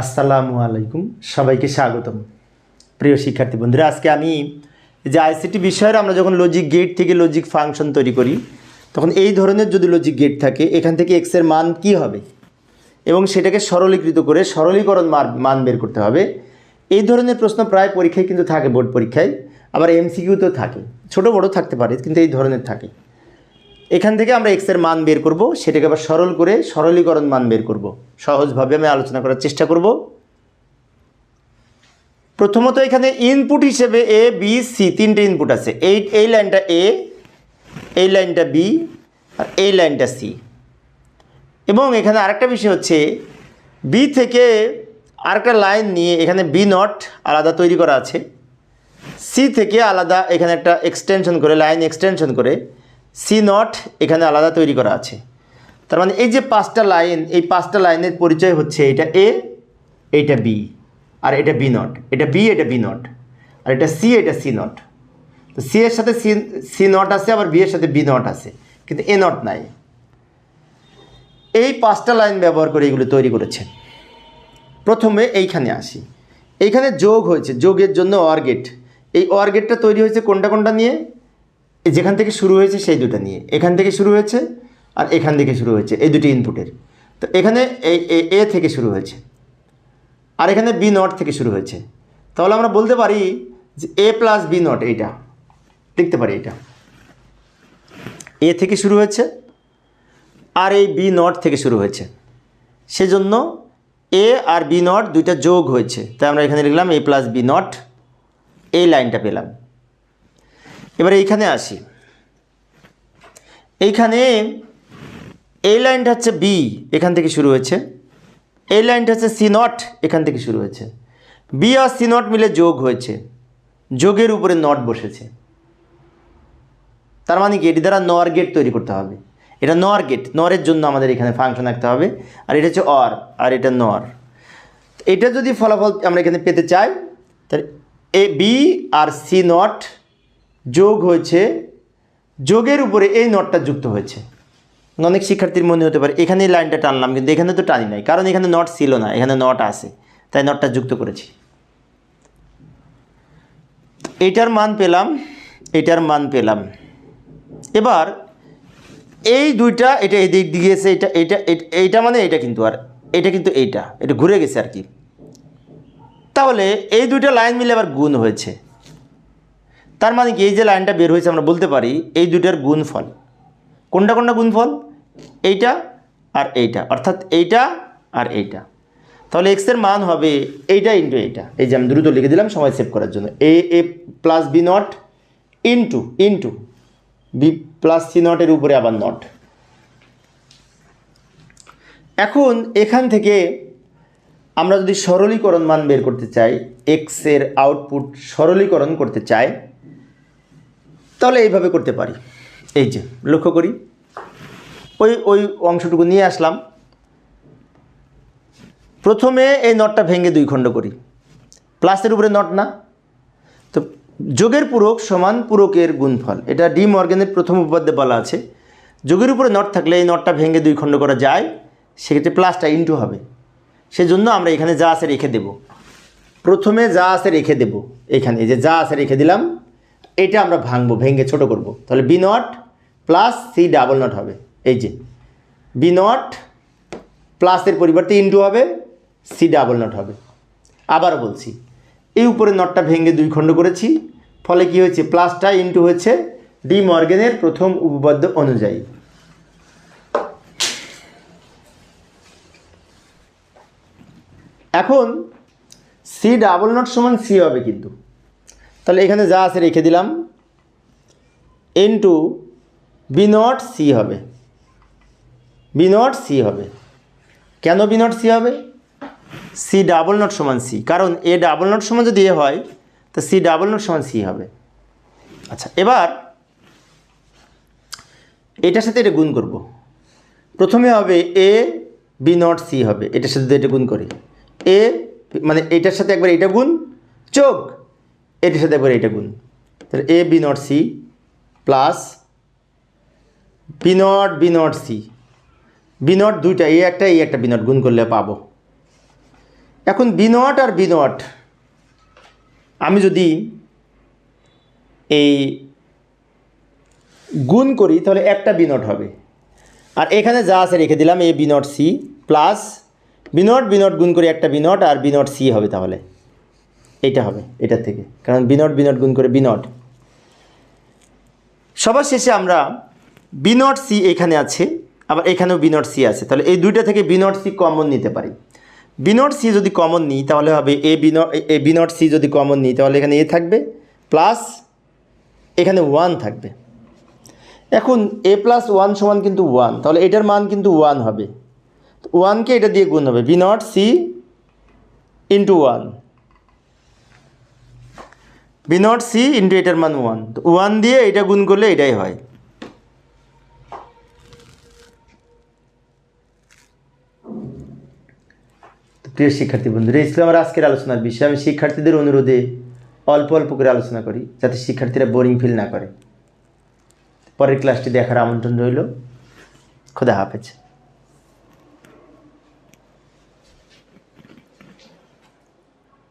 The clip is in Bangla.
আসসালামু আলাইকুম। সবাইকে স্বাগতম। প্রিয় শিক্ষার্থী বন্ধুরা, আজকে আমি যে আইসিটি বিষয়ের আমরা যখন লজিক গেট থেকে লজিক ফাংশন তৈরি করি, তখন এই ধরনের যদি লজিক গেট থাকে, এখান থেকে এক্সের মান কি হবে? এবং সেটাকে সরলীকৃত করে সরলীকরণ মান বের করতে হবে। এই ধরনের প্রশ্ন প্রায় পরীক্ষায় কিন্তু থাকে, বোর্ড পরীক্ষায়। আবার এমসিকিউতেও থাকে। ছোট বড় থাকতে পারে, কিন্তু এই ধরনের থাকে। এখান থেকে আমরা এক্সের মান বের করব, সেটাকে আবার সরল করে সরলীকরণ মান বের করব। সহজভাবে আমি আলোচনা করার চেষ্টা করব। প্রথমত এখানে ইনপুট হিসেবে এ বি সি তিনটে ইনপুট আছে। এই এই লাইনটা এ এই লাইনটা বি আর এই লাইনটা সি এবং এখানে আরেকটা বিষয় হচ্ছে বি থেকে আরেকটা লাইন নিয়ে এখানে বি নট আলাদা তৈরি করা আছে। সি থেকে আলাদা এখানে একটা এক্সটেনশন করে লাইন এক্সটেনশন করে। সি নট এখানে আলাদা তৈরি করা আছে। তার মানে এই যে পাঁচটা লাইন, এই পাঁচটা লাইনের পরিচয় হচ্ছে এটা এ, এটা বি, আর এটা বি নট। এটা বি এটা বি নট। আর এটা সি এটা সি নট। তো সি এর সাথে সি সি নট আছে, আবার বি এর সাথে বি নট আছে, কিন্তু এ নট নাই। এই পাঁচটা লাইন ব্যবহার করে এগুলো তৈরি করেছে প্রথমে এইখানে আসি। এইখানে যোগ হয়েছে, যোগের জন্য অর গেট। এই অর গেটটা তৈরি হয়েছে কোনটা কোনটা নিয়ে? যেখান থেকে শুরু হয়েছে সেই দুটো নিয়ে। এখান থেকে শুরু হয়েছে আর এখান থেকে শুরু হয়েছে, এই দুটি ইনপুটের তো এখানে এই এ- থেকে শুরু হয়েছে আর এখানে বি নট থেকে শুরু হয়েছে। তাহলে আমরা বলতে পারি যে এ প্লাস বি নট এইটা লিখতে পারি এটা। এ থেকে শুরু হয়েছে আর এই বি নট থেকে শুরু হয়েছে। সেজন্য এ আর বি নট দুইটা যোগ হয়েছে। তাই আমরা এখানে লিখলাম এ প্লাস বি নট এই লাইনটা পেলাম। এবারে এইখানে আসি। এইখানে এই লাইনটা হচ্ছে বি এখান থেকে শুরু হয়েছে। এই লাইনটা হচ্ছে সি নট এখান থেকে শুরু হয়েছে। বি আর সি নট মিলে যোগ হয়েছে। যোগের উপরে নট বসেছে। তার মানে কি? এটি দ্বারা নর গেট তৈরি করতে হবে। এটা নর গেট নরের জন্য আমাদের এখানে ফাংশন আঁকতে হবে। আর এটা হচ্ছে অর আর এটা নর এটা যদি ফলাফল আমরা এখানে পেতে চাই, তাহলে এ বি আর সি নট যোগ হয়েছে, যোগের উপরে এই নটটা যুক্ত হয়েছে। অনেক শিক্ষার্থীর মনে হতে পারে, এখানে লাইনটা টানলাম, কিন্তু এখানে তো টানি নাই, কারণ এখানে নট ছিল না, এখানে নট আছে, তাই নটটা যুক্ত করেছি। এটার মান পেলাম, এটার মান পেলাম। এবার, এই দুইটা, এটা এই দিক দিয়ে গেছে, এটা এটা এইটা মানে এইটা কিন্তু, আর এটা কিন্তু এইটা, এটা ঘুরে গেছে আর কি। তাহলে এই দুইটা লাইন মিলে আবার গুণ হয়েছে। তার মানে কি, এই যে লাইনটা বের হয়েছে, আমরা বলতে পারি এই দুইটার গুণফল। কোনটা কোনটা গুণফল? এইটা আর এইটা, অর্থাৎ এইটা আর এইটা। তাহলে এক্সের মান হবে এইটা ইন্টু এইটা। এই যে আমি দ্রুত লিখে দিলাম, সময় সেভ করার জন্য। A A plus B not into into B plus C নটের উপরে আবার নট এখন এখান থেকে আমরা যদি সরলীকরণ মান বের করতে চাই এক্সের আউটপুট সরলীকরণ করতে চাই তাহলে এইভাবে করতে পারি। এই যে, লক্ষ্য করি। ওই ওই অংশটুকু নিয়ে আসলাম। প্রথমে এই নটটা ভেঙে দুই খণ্ড করি। প্লাসের উপরে নট না। তো যোগের পূরক সমান পূরকের গুণফল। এটা ডি মর্গেনের প্রথম উপপাদ্যে বলা আছে। যোগের উপরে নট থাকলে এই নটটা ভেঙে দুই খণ্ড করা যায়। সেক্ষেত্রে প্লাসটা ইন্টু হবে। সেজন্য আমরা এখানে যা আছে রেখে দেব। প্রথমে যা আছে রেখে দেব। এখানে এই যে যা আছে রেখে দিলাম এটা আমরা ভাঙবো, ভেঙে ছোট করব। তাহলে B not plus C double not হবে। এই যে বি নট প্লাসের পরিবর্তে ইন্টু হবে সি ডাবল নট হবে। আবারও বলছি, এই উপরে নটটা ভেঙে দুই খণ্ড করেছি, ফলে কি হয়েছে? প্লাসটা ইন্টু হয়েছে ডি মর্গেনের প্রথম উপপাদ্য অনুযায়ী। এখন সি ডাবল নট সমান সি হবে কিন্তু। তাহলে এখানে যা আছে রেখে দিলাম। Into B not C হবে। বি নট সি হবে। কেন বি নট সি হবে? সি ডাবল নট সমান সি কারণ এ ডাবল নট সমান যদি এ হয়, তো সি ডাবল নট সমান সি হবে। আচ্ছা এবার এটার সাথে এটা গুণ করব। প্রথমে হবে এ বি নট সি হবে। এটার সাথে এটা গুণ করি। এ মানে এটার সাথে একবার এটা গুণ। যোগ এটার সাথে একবার এটা গুণ। তাহলে A B not C plus B not B not C B not দুইটা এই একটা এই একটা বি নট গুণ করলে পাবো। এখন বি নট আর বি নট আমি যদি এই গুণ করি, তাহলে একটা বি নট হবে। আর এখানে যা আছে রেখে দিলাম A B not C plus B not B not গুণ করে একটা বি নট আর বি নট সি হবে তাহলে। এইটা হবে, এটার থেকে। কারণ বি নট বি নট গুণ করে বি নট। সবার শেষে আমরা বি নট সি এখানে আছে, আবার এখানেও বি নট সি আছে। তাহলে এই দুইটা থেকে বি নট সি কমন নিতে পারি। বি নট সি যদি কমন নিই, তাহলে হবে A B not, A B not C যদি কমন নিই, তাহলে এখানে এ থাকবে, প্লাস এখানে ওয়ান থাকবে। এখন এ প্লাস ওয়ান সমান কিন্তু ওয়ান, তাহলে এটার মান কিন্তু ওয়ান হবে। ওয়ানকে এটা দিয়ে গুণ হবে, B not C into one. B not C into এটার মান ওয়ান। ওয়ান দিয়ে এটা গুণ করলে এটাই হয়। প্রিয় শিক্ষার্থী বন্ধুরা, এই ছিল আমার আজকের আলোচনার বিষয়। আমি শিক্ষার্থীদের অনুরোধে অল্প অল্প করে আলোচনা করি, যাতে শিক্ষার্থীরা বোরিং ফিল না করে। পরের ক্লাসটি দেখার আমন্ত্রণ রইল। খোদা হাফেজ।